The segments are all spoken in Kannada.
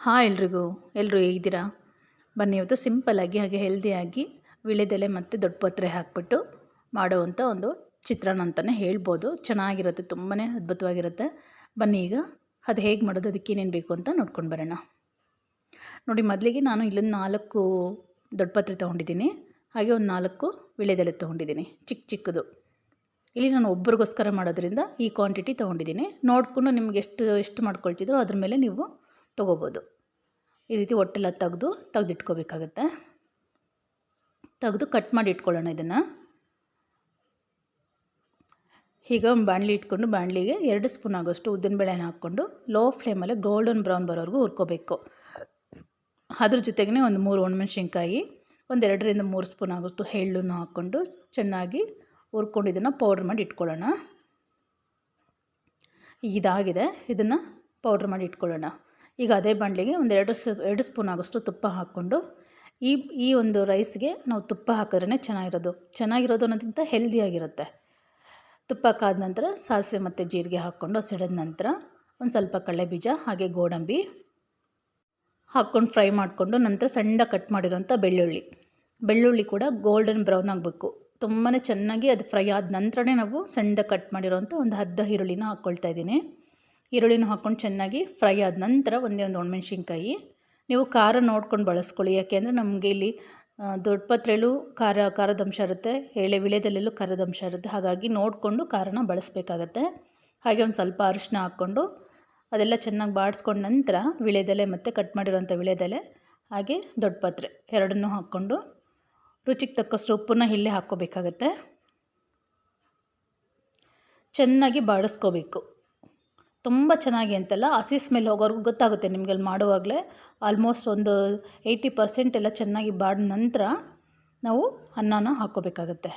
ಹಾಂ, ಎಲ್ರಿಗೂ ಎಲ್ಲರೂ ಹೇಗಿದ್ದೀರಾ? ಬನ್ನಿ, ಇವತ್ತು ಸಿಂಪಲ್ಲಾಗಿ ಹಾಗೆ ಹೆಲ್ದಿಯಾಗಿ ವಿಳೆದೆಲೆ ಮತ್ತು ದೊಡ್ಡ ಪತ್ರೆ ಹಾಕ್ಬಿಟ್ಟು ಮಾಡುವಂಥ ಒಂದು ಚಿತ್ರಾನ್ನ ಅಂತಲೇ ಹೇಳ್ಬೋದು. ಚೆನ್ನಾಗಿರುತ್ತೆ ತುಂಬಾ ಅದ್ಭುತವಾಗಿರುತ್ತೆ. ಬನ್ನಿ ಈಗ, ಅದು ಹೇಗೆ ಮಾಡೋದು, ಅದಕ್ಕೆ ಏನೇನು ಬೇಕು ಅಂತ ನೋಡ್ಕೊಂಡು ಬರೋಣ. ನೋಡಿ, ಮೊದಲಿಗೆ ನಾನು ಇಲ್ಲೊಂದು ನಾಲ್ಕು ದೊಡ್ಡ ಪತ್ರೆ ತೊಗೊಂಡಿದ್ದೀನಿ. ಹಾಗೆ ಒಂದು ನಾಲ್ಕು ವಿಳೆದೆಲೆ ತೊಗೊಂಡಿದ್ದೀನಿ ಚಿಕ್ಕ ಚಿಕ್ಕದು. ಇಲ್ಲಿ ನಾನು ಒಬ್ಬರಿಗೋಸ್ಕರ ಮಾಡೋದ್ರಿಂದ ಈ ಕ್ವಾಂಟಿಟಿ ತೊಗೊಂಡಿದ್ದೀನಿ. ನೋಡಿಕೊಂಡು ನಿಮ್ಗೆ ಎಷ್ಟು ಎಷ್ಟು ಮಾಡ್ಕೊಳ್ತಿದ್ರೋ ಅದ್ರ ಮೇಲೆ ನೀವು ತೊಗೋಬೋದು. ಈ ರೀತಿ ಹೊಟ್ಟೆಲ್ಲ ತೆಗೆದು ತೆಗೆದಿಟ್ಕೋಬೇಕಾಗತ್ತೆ. ತೆಗೆದು ಕಟ್ ಮಾಡಿ ಇಟ್ಕೊಳ್ಳೋಣ ಇದನ್ನು. ಈಗ ಬಾಣಲಿ ಇಟ್ಕೊಂಡು ಬಾಣಲಿಗೆ ಎರಡು ಸ್ಪೂನ್ ಆಗೋಷ್ಟು ಉದ್ದಿನಬೇಳೆನ ಹಾಕ್ಕೊಂಡು ಲೋ ಫ್ಲೇಮಲ್ಲಿ ಗೋಲ್ಡನ್ ಬ್ರೌನ್ ಬರೋವರೆಗೂ ಹುರ್ಕೋಬೇಕು. ಅದ್ರ ಜೊತೆಗೇ ಒಂದು ಮೂರು ಒಣಮೆಣ್ಸಿನ್ಕಾಯಿ, ಒಂದು ಎರಡರಿಂದ ಮೂರು ಸ್ಪೂನ್ ಆಗೋಷ್ಟು ಎಳ್ಳನ್ನು ಹಾಕ್ಕೊಂಡು ಚೆನ್ನಾಗಿ ಹುರ್ಕೊಂಡು ಇದನ್ನು ಪೌಡ್ರ್ ಮಾಡಿ ಇಟ್ಕೊಳ್ಳೋಣ. ಇದಾಗಿದೆ. ಇದನ್ನು ಪೌಡ್ರ್ ಮಾಡಿ ಇಟ್ಕೊಳ್ಳೋಣ. ಈಗ ಅದೇ ಬಾಣಲಿಗೆ ಒಂದು ಎರಡು ಸ್, ಎರಡು ಸ್ಪೂನ್ ಆಗೋಷ್ಟು ತುಪ್ಪ ಹಾಕ್ಕೊಂಡು ಈ ಈ ಒಂದು ರೈಸ್ಗೆ ನಾವು ತುಪ್ಪ ಹಾಕಿದ್ರೆ ಚೆನ್ನಾಗಿರೋದು. ಚೆನ್ನಾಗಿರೋದು ಅನ್ನೋದಕ್ಕಿಂತ ಹೆಲ್ದಿಯಾಗಿರುತ್ತೆ ತುಪ್ಪ ಕಾದ ನಂತರ ಸಾಸಿವೆ ಮತ್ತು ಜೀರಿಗೆ ಹಾಕ್ಕೊಂಡು ಸಿಡಿದ ನಂತರ ಒಂದು ಸ್ವಲ್ಪ ಕಡಲೆ ಬೀಜ ಹಾಗೆ ಗೋಡಂಬಿ ಹಾಕ್ಕೊಂಡು ಫ್ರೈ ಮಾಡಿಕೊಂಡು ನಂತರ ಸಣ್ಣ ಕಟ್ ಮಾಡಿರೋಂಥ ಬೆಳ್ಳುಳ್ಳಿ. ಬೆಳ್ಳುಳ್ಳಿ ಕೂಡ ಗೋಲ್ಡನ್ ಬ್ರೌನ್ ಆಗಬೇಕು. ತುಂಬಾ ಚೆನ್ನಾಗಿ ಅದು ಫ್ರೈ ಆದ ನಂತರನೇ ನಾವು ಸಣ್ಣ ಕಟ್ ಮಾಡಿರೋಂಥ ಒಂದು ಅರ್ಧ ಈರುಳ್ಳಿನ ಹಾಕ್ಕೊಳ್ತಾ ಇದ್ದೀನಿ. ಈರುಳ್ಳಿನ ಹಾಕ್ಕೊಂಡು ಚೆನ್ನಾಗಿ ಫ್ರೈ ಆದ ನಂತರ ಒಂದೇ ಒಂದು ಒಣಮೆಣ್ಸಿನ್ಕಾಯಿ. ನೀವು ಖಾರ ನೋಡ್ಕೊಂಡು ಬಳಸ್ಕೊಳ್ಳಿ. ಯಾಕೆಂದರೆ ನಮಗೆ ಇಲ್ಲಿ ದೊಡ್ಡ ಪತ್ರೆಯಲ್ಲೂ ಖಾರ ಖಾರದ ಅಂಶ ಇರುತ್ತೆ. ಎಳೆ ವಿಳೆದಲ್ಲೆಲ್ಲೂ ಖಾರದ ಅಂಶ ಇರುತ್ತೆ. ಹಾಗಾಗಿ ನೋಡಿಕೊಂಡು ಖಾರನ ಬಳಸಬೇಕಾಗತ್ತೆ. ಹಾಗೆ ಒಂದು ಸ್ವಲ್ಪ ಅರಿಶಿನ ಹಾಕ್ಕೊಂಡು ಅದೆಲ್ಲ ಚೆನ್ನಾಗಿ ಬಾಡಿಸ್ಕೊಂಡ ನಂತರ ವಿಳೆದೆಲೆ ಮತ್ತು ಕಟ್ ಮಾಡಿರೋಂಥ ವಿಳೆದೆಲೆ, ಹಾಗೆ ದೊಡ್ಡ ಪಾತ್ರೆ ಎರಡನ್ನೂ ಹಾಕ್ಕೊಂಡು ರುಚಿಗೆ ತಕ್ಕಷ್ಟು ಉಪ್ಪನ್ನ ಇಲ್ಲೇ ಹಾಕ್ಕೋಬೇಕಾಗತ್ತೆ. ಚೆನ್ನಾಗಿ ಬಾಡಿಸ್ಕೋಬೇಕು. ತುಂಬ ಚೆನ್ನಾಗಿ ಅಂತಲ್ಲ ಹಸಿ ಸ್ಮೆಲ್ ಹೋಗೋರ್ಗು ಗೊತ್ತಾಗುತ್ತೆ ನಿಮಗೆ ಅಲ್ಲಿ ಮಾಡುವಾಗಲೇ. ಆಲ್ಮೋಸ್ಟ್ ಒಂದು ಏಯ್ಟಿ ಪರ್ಸೆಂಟ್ ಎಲ್ಲ ಚೆನ್ನಾಗಿ ಬಾಡಿದ ನಂತರ ನಾವು ಅನ್ನನ ಹಾಕ್ಕೋಬೇಕಾಗತ್ತೆ.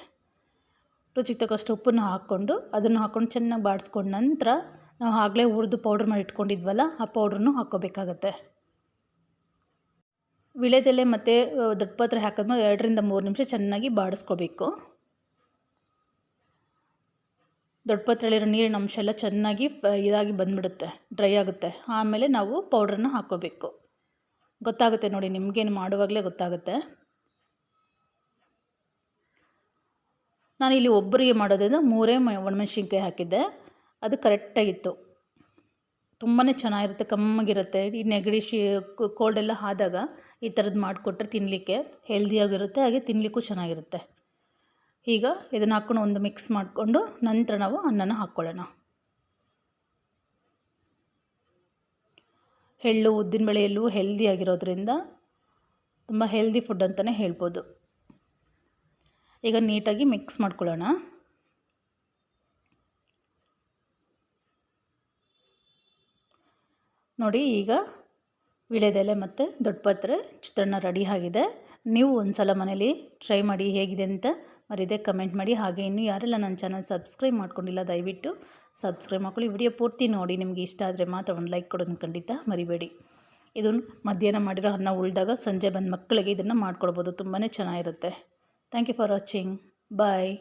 ರುಚಿಗೆ ತಕ್ಕಷ್ಟು ಉಪ್ಪನ್ನು ಹಾಕ್ಕೊಂಡು ಅದನ್ನು ಹಾಕ್ಕೊಂಡು ಚೆನ್ನಾಗಿ ಬಾಡಿಸ್ಕೊಂಡ ನಂತರ ನಾವು ಆಗಲೇ ಹುರಿದು ಪೌಡ್ರ್ ಮಾಡಿ ಇಟ್ಕೊಂಡಿದ್ವಲ್ಲ, ಆ ಪೌಡ್ರನ್ನು ಹಾಕ್ಕೋಬೇಕಾಗತ್ತೆ. ವಿಳೆದೆಲೆ ಮತ್ತು ದೊಡ್ಡಪತ್ರೆ ಹಾಕಿದ್ಮೇಲೆ ಎರಡರಿಂದ ಮೂರು ನಿಮಿಷ ಚೆನ್ನಾಗಿ ಬಾಡಿಸ್ಕೋಬೇಕು. ದೊಡ್ಡ ಪಾತ್ರೆಯಲ್ಲಿರೋ ನೀರಿನ ಅಂಶ ಎಲ್ಲ ಚೆನ್ನಾಗಿ ಇದಾಗಿ ಬಂದುಬಿಡುತ್ತೆ ಡ್ರೈ ಆಗುತ್ತೆ. ಆಮೇಲೆ ನಾವು ಪೌಡ್ರನ್ನು ಹಾಕ್ಕೋಬೇಕು ಗೊತ್ತಾಗುತ್ತೆ ನೋಡಿ ನಿಮಗೇನು ಮಾಡುವಾಗಲೇ ಗೊತ್ತಾಗುತ್ತೆ. ನಾನು ಇಲ್ಲಿ ಒಬ್ಬರಿಗೆ ಮಾಡೋದ್ರಿಂದ ಮೂರೇ ಒಣಮೆಣ್ಸಿನ್ಕಾಯಿ ಹಾಕಿದ್ದೆ. ಅದು ಕರೆಕ್ಟಾಗಿತ್ತು. ತುಂಬಾ ಚೆನ್ನಾಗಿರುತ್ತೆ, ಕಮ್ಮಗಿರುತ್ತೆ. ಈ ನೆಗಡಿ ಶಿ ಕೋಲ್ಡ್ ಎಲ್ಲ ಆದಾಗ ಈ ಥರದ್ದು ಮಾಡಿಕೊಟ್ರೆ ತಿನ್ನಲಿಕ್ಕೆ ಹೆಲ್ದಿಯಾಗಿರುತ್ತೆ ಹಾಗೆ ತಿನ್ನಲಿಕ್ಕೂ ಚೆನ್ನಾಗಿರುತ್ತೆ. ಈಗ ಇದನ್ನು ಹಾಕ್ಕೊಂಡು ಒಂದು ಮಿಕ್ಸ್ ಮಾಡಿಕೊಂಡು ನಂತರ ನಾವು ಅನ್ನನ ಹಾಕ್ಕೊಳ್ಳೋಣ ಎಳ್ಳು ಉದ್ದಿನಬೇಳೆ ಹೆಲ್ದಿ ಹೆಲ್ದಿಯಾಗಿರೋದ್ರಿಂದ ತುಂಬ ಹೆಲ್ದಿ ಫುಡ್ ಅಂತಲೇ ಹೇಳ್ಬೋದು. ಈಗ ನೀಟಾಗಿ ಮಿಕ್ಸ್ ಮಾಡ್ಕೊಳ್ಳೋಣ. ನೋಡಿ ಈಗ ವಿಳೆದೆಲೆ ಮತ್ತು ದೊಡ್ಡ ಪತ್ರೆ ಚಿತ್ರಾನ್ನ ರೆಡಿ ಆಗಿದೆ. ನೀವು ಒಂದು ಸಲ ಮನೇಲಿ ಟ್ರೈ ಮಾಡಿ ಹೇಗಿದೆ ಅಂತ ಮರಿದೆ ಕಮೆಂಟ್ ಮಾಡಿ. ಹಾಗೆ ಇನ್ನೂ ಯಾರೆಲ್ಲ ನನ್ನ ಚಾನಲ್ ಸಬ್ಸ್ಕ್ರೈಬ್ ಮಾಡ್ಕೊಂಡಿಲ್ಲ, ದಯವಿಟ್ಟು ಸಬ್ಸ್ಕ್ರೈಬ್ ಮಾಡ್ಕೊಳ್ಳಿ. ವಿಡಿಯೋ ಪೂರ್ತಿ ನೋಡಿ. ನಿಮಗೆ ಇಷ್ಟ ಆದರೆ ಮಾತ್ರ ಒಂದು ಲೈಕ್ ಕೊಡೋದನ್ನು ಖಂಡಿತ ಮರಿಬೇಡಿ. ಇದು ಮಧ್ಯಾಹ್ನ ಮಾಡಿರೋ ಅನ್ನ ಉಳಿದಾಗ ಸಂಜೆ ಬಂದ ಮಕ್ಕಳಿಗೆ ಇದನ್ನು ಮಾಡ್ಕೊಳ್ಬೋದು ತುಂಬಾ ಚೆನ್ನಾಗಿರುತ್ತೆ. Thank you for watching bye